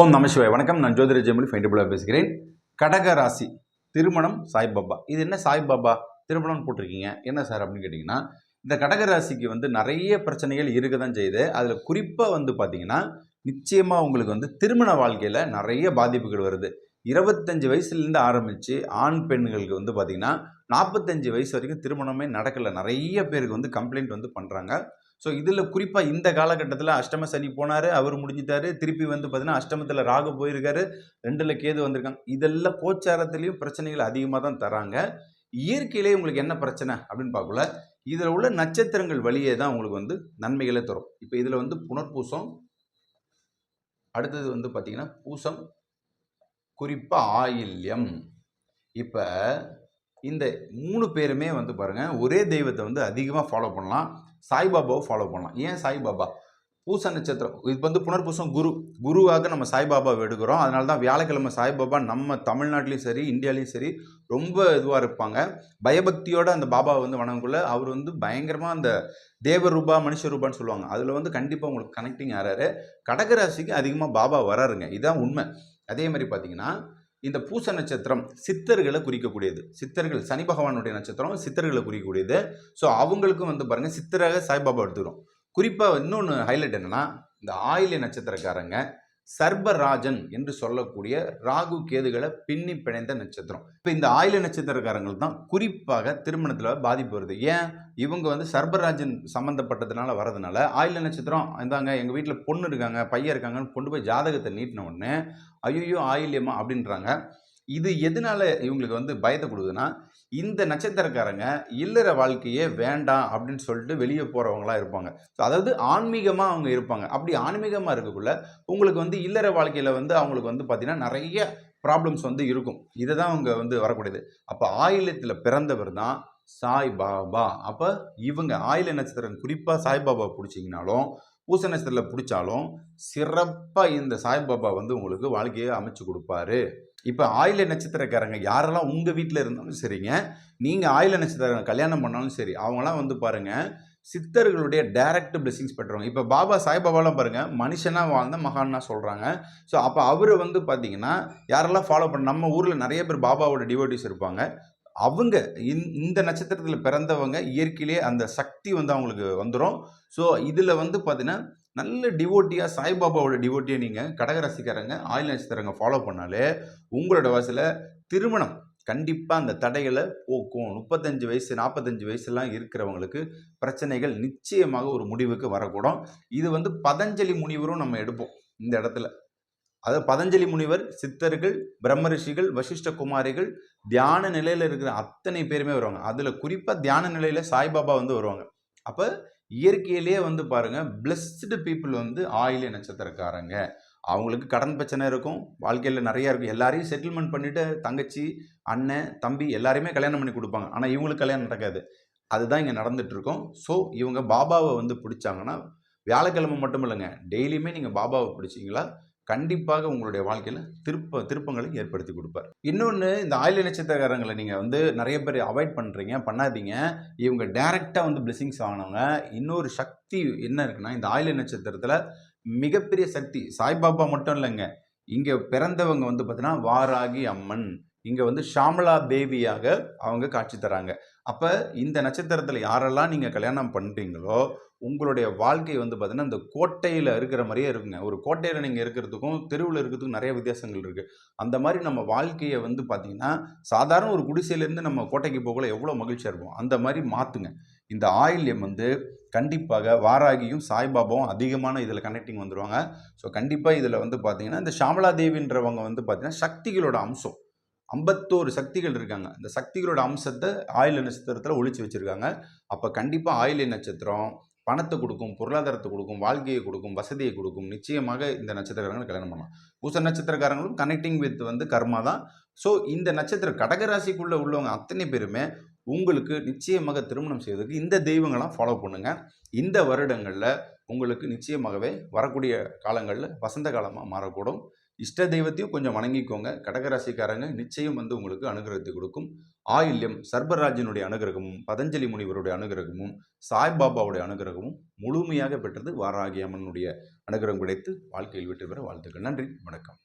ஓம் நமசிவாய் வணக்கம் நான் ஜோதிர ஜெயமொழி ஃபைண்டபுளாக பேசுகிறேன். கடக ராசி திருமணம் சாய்பாபா. இது என்ன சாய்பாபா? திருமணம் போட்டிருக்கீங்க. என்ன சார் அப்படின்னு கேட்டிங்கன்னா இந்த கடக ராசிக்கு வந்து நிறைய பிரச்சனைகள் இருக்க தான் செய்யுது. அதில் குறிப்பாக வந்து பார்த்தீங்கன்னா நிச்சயமாக உங்களுக்கு வந்து திருமண வாழ்க்கையில் நிறைய பாதிப்புகள் வருது. இருபத்தஞ்சி வயசுலேருந்து ஆரம்பித்து ஆண் பெண்களுக்கு வந்து பார்த்திங்கன்னா நாற்பத்தஞ்சு வயசு வரைக்கும் திருமணமே நடக்கலை. நிறைய பேருக்கு வந்து கம்ப்ளைண்ட் வந்து பண்ணுறாங்க ஸோ இதில் குறிப்பாக இந்த காலகட்டத்தில் அஷ்டம சனி போனார் அவர் முடிஞ்சிட்டாரு. திருப்பி வந்து பார்த்தீங்கன்னா அஷ்டமத்தில் ராகு போயிருக்காரு. ரெண்டில் கேது வந்திருக்காங்க. இதெல்லாம் கோச்சாரத்துலேயும் பிரச்சனைகள் அதிகமாக தான் தராங்க. இயற்கையிலே உங்களுக்கு என்ன பிரச்சனை அப்படின்னு பார்க்கல இதில் உள்ள நட்சத்திரங்கள் வழியே தான் உங்களுக்கு வந்து நன்மைகளை தரும். இப்போ இதில் வந்து புனர்பூசம் அடுத்தது வந்து பார்த்திங்கன்னா பூசம் குறிப்பாக ஆயில்யம். இப்போ இந்த மூணு பேருமே வந்து பாருங்கள் ஒரே தெய்வத்தை வந்து அதிகமாக ஃபாலோ பண்ணலாம். சாய்பாபாவை ஃபாலோ பண்ணலாம். ஏன் சாய்பாபா? பூச நட்சத்திரம் இது வந்து புனர்பூசம் குரு. குருவாக நம்ம சாய்பாபாவை எடுக்கிறோம் அதனால தான் வியாழக்கிழமை சாய்பாபா நம்ம தமிழ்நாட்டிலையும் சரி இந்தியாலையும் சரி ரொம்ப இதுவாக இருப்பாங்க. பயபக்தியோட அந்த பாபாவை வந்து வணங்குள்ள அவர் வந்து பயங்கரமாக அந்த தேவ ரூபா மனுஷ ரூபான்னு சொல்லுவாங்க. அதில் வந்து கண்டிப்பாக உங்களுக்கு கனெக்டிங் ஆறாரு கடகராசிக்கு அதிகமாக பாபா வராருங்க. இதுதான் உண்மை. அதே மாதிரி பார்த்தீங்கன்னா இந்த பூச நட்சத்திரம் சித்தர்களை குறிக்கக்கூடியது. சித்தர்கள் சனி பகவானுடைய நட்சத்திரம் சித்தர்களை குறிக்கக்கூடியது. ஸோ அவங்களுக்கும் வந்து பாருங்கள் சித்தராக சாய்பாபா எடுத்துக்கிறோம். குறிப்பாக இன்னொன்று ஹைலைட் என்னென்னா இந்த ஆயில்ய நட்சத்திரக்காரங்க சர்பராஜன் என்று சொல்லக்கூடிய ராகு கேதுகளை பின்னி பிணைந்த நட்சத்திரம். இப்போ இந்த ஆயில நட்சத்திரக்காரங்கள் தான் குறிப்பாக திருமணத்தில் பாதிப்பு வருது. ஏன்? இவங்க வந்து சர்பராஜன் சம்மந்தப்பட்டதுனால வரதுனால ஆயில நட்சத்திரம் இந்தாங்க எங்கள் வீட்டில் பொண்ணு இருக்காங்க பையன் இருக்காங்கன்னு கொண்டு போய் ஜாதகத்தை நீட்டின உடனே ஐயோ ஆயில்யமா அப்படின்றாங்க. இது எதனால இவங்களுக்கு வந்து பயத்தை கொடுக்குதுன்னா இந்த நட்சத்திரக்காரங்க இல்லற வாழ்க்கையே வேண்டாம் அப்படின்னு சொல்லிட்டு வெளியே போகிறவங்களாம் இருப்பாங்க. ஸோ அதாவது ஆன்மீகமாக அவங்க இருப்பாங்க. அப்படி ஆன்மீகமாக இருக்கக்குள்ள உங்களுக்கு வந்து இல்லற வாழ்க்கையில் வந்து அவங்களுக்கு வந்து பார்த்திங்கன்னா நிறைய ப்ராப்ளம்ஸ் வந்து இருக்கும். இதை தான் அவங்க வந்து வரக்கூடியது. அப்போ ஆயிலத்தில் பிறந்தவர் தான் சாய் பாபா அப்போ இவங்க ஆயில நட்சத்திரம் குறிப்பாக சாய்பாபா பிடிச்சிங்கனாலும் பூச நட்சத்திரத்தில் பிடிச்சாலும் சிறப்பாக இந்த சாய்பாபா வந்து உங்களுக்கு வாழ்க்கையை அமைச்சு கொடுப்பாரு. இப்போ ஆயில நட்சத்திரக்காரங்க யாரெல்லாம் உங்கள் வீட்டில் இருந்தாலும் சரிங்க நீங்கள் ஆயில நட்சத்திரம் கல்யாணம் பண்ணாலும் சரி அவங்களாம் வந்து பாருங்கள் சித்தர்களுடைய டைரக்ட் பிளெஸிங்ஸ் பெற்றவங்க. இப்போ பாபா சாய்பாபாலாம் பாருங்கள் மனுஷனாக வாழ்ந்த மகான்னா சொல்கிறாங்க ஸோ அப்போ அவர் வந்து பார்த்தீங்கன்னா யாரெல்லாம் ஃபாலோ பண்ண நம்ம ஊரில் நிறைய பேர் பாபாவோட டிவோட்டிஸ் இருப்பாங்க. அவங்க இந்த நட்சத்திரத்தில் பிறந்தவங்க இயற்கையிலே அந்த சக்தி வந்து அவங்களுக்கு வந்துடும் ஸோ இதில் வந்து பார்த்தீங்கன்னா நல்ல டிவோட்டியாக சாய்பாபாவோட டிவோட்டியாக நீங்கள் கடகராசிக்காரங்க ஆயில் நட்சத்திரங்க ஃபாலோ பண்ணாலே உங்களோட வயசில் திருமணம் கண்டிப்பாக அந்த தடைகளை போக்கும். முப்பத்தஞ்சு வயசு நாற்பத்தஞ்சு வயசுலாம் இருக்கிறவங்களுக்கு பிரச்சனைகள் நிச்சயமாக ஒரு முடிவுக்கு வரக்கூடும். இது வந்து பதஞ்சலி முனிவரும் நம்ம எடுப்போம் இந்த இடத்துல. அதாவது பதஞ்சலி முனிவர் சித்தர்கள் பிரம்ம ரிஷிகள் வசிஷ்ட குமாரிகள் தியான நிலையில் இருக்கிற அத்தனை பேருமே வருவாங்க. அதில் குறிப்பாக தியான நிலையில் சாய்பாபா வந்து வருவாங்க. அப்போ இயற்கையிலேயே வந்து பாருங்கள் பிளஸ்டு பீப்புள் வந்து ஆயிலிய நட்சத்திரக்காரங்க. அவங்களுக்கு கடன் பிரச்சனை இருக்கும் வாழ்க்கையில் நிறையா இருக்கும். எல்லாரையும் செட்டில்மெண்ட் பண்ணிவிட்டு தங்கச்சி அண்ணன் தம்பி எல்லாரையுமே கல்யாணம் பண்ணி கொடுப்பாங்க. ஆனால் இவங்களுக்கு கல்யாணம் நடக்காது. அதுதான் இங்கே நடந்துகிட்ருக்கோம் ஸோ இவங்க பாபாவை வந்து பிடிச்சாங்கன்னா வியாழக்கிழமை மட்டும் இல்லைங்க டெய்லியுமே நீங்கள் பாபாவை பிடிச்சிங்களா? கண்டிப்பாக உங்களுடைய வாழ்க்கையில் திருப்ப திருப்பங்களை ஏற்படுத்தி கொடுப்பார். இன்னொன்று இந்த ஆயுள நட்சத்திரக்காரங்களை நீங்கள் வந்து நிறைய பேர் அவாய்ட் பண்ணுறீங்க பண்ணாதீங்க. இவங்க டைரெக்டாக வந்து பிளெஸிங்ஸ் ஆனவங்க இன்னொரு சக்தி என்ன இருக்குன்னா இந்த ஆயுள நட்சத்திரத்தில் மிகப்பெரிய சக்தி சாய்பாபா மட்டும் இல்லைங்க. இங்கே பிறந்தவங்க வந்து பார்த்தீங்கன்னா வாராகி அம்மன். இங்கே வந்து ஷாமலா தேவியாக அவங்க காட்சி தராங்க. அப்போ இந்த நட்சத்திரத்தில் யாரெல்லாம் நீங்கள் கல்யாணம் பண்ணுறீங்களோ உங்களுடைய வாழ்க்கை வந்து பார்த்திங்கன்னா இந்த கோட்டையில் இருக்கிற மாதிரியே இருக்குங்க. ஒரு கோட்டையில் நீங்கள் இருக்கிறதுக்கும் தெருவில் இருக்கிறதுக்கும் நிறைய வித்தியாசங்கள் இருக்குது அந்த மாதிரி நம்ம வாழ்க்கையை வந்து பார்த்திங்கன்னா சாதாரண ஒரு குடிசையிலேருந்து நம்ம கோட்டைக்கு போகல எவ்வளோ மகிழ்ச்சியாக இருக்கும் அந்த மாதிரி மாற்றுங்க இந்த ஆயில்யம் வந்து கண்டிப்பாக வாராகியும் சாய்பாபாவும் அதிகமான இதில் கனெக்டிங் வந்துடுவாங்க ஸோ கண்டிப்பாக இதில் வந்து பார்த்திங்கன்னா இந்த ஷாமலா தேவின்றவங்க வந்து பார்த்திங்கன்னா சக்திகளோட அம்சம். ஐம்பத்தோரு சக்திகள் இருக்காங்க. இந்த சக்திகளோட அம்சத்தை ஆயில நட்சத்திரத்தில் ஒழிச்சு வச்சுருக்காங்க. அப்போ கண்டிப்பாக ஆயில நட்சத்திரம் பணத்தை கொடுக்கும் பொருளாதாரத்தை கொடுக்கும் வாழ்க்கையை கொடுக்கும் வசதியை கொடுக்கும் நிச்சயமாக இந்த நட்சத்திரக்காரங்களை கல்யாணம் பண்ணலாம். பூச நட்சத்திரக்காரங்களும் கனெக்டிங் வித் வந்து கர்மா தான். ஸோ இந்த நட்சத்திர கடகராசிக்குள்ளே உள்ளவங்க அத்தனை பேருமே உங்களுக்கு நிச்சயமாக திருமணம் செய்வதற்கு இந்த தெய்வங்களாம் ஃபாலோ பண்ணுங்கள் இந்த வருடங்களில் உங்களுக்கு நிச்சயமாகவே வரக்கூடிய காலங்களில் வசந்த காலமாக மாறக்கூடும். இஷ்ட தெய்வத்தையும் கொஞ்சம் வணங்கிக்கோங்க. கடகராசிக்காரங்க நிச்சயம் வந்து உங்களுக்கு அனுகிரகத்தை கொடுக்கும். ஆயில்யம் சர்பராஜனுடைய அனுகிரகமும் பதஞ்சலி முனிவருடைய அனுகிரகமும் சாய்பாபாவுடைய அனுகிரகமும் முழுமையாக பெற்றது வாராகி அம்மனுடைய அனுகிரகம் கிடைத்து வாழ்க்கையில் வெற்றி பெற வாழ்த்துக்கள். நன்றி வணக்கம்.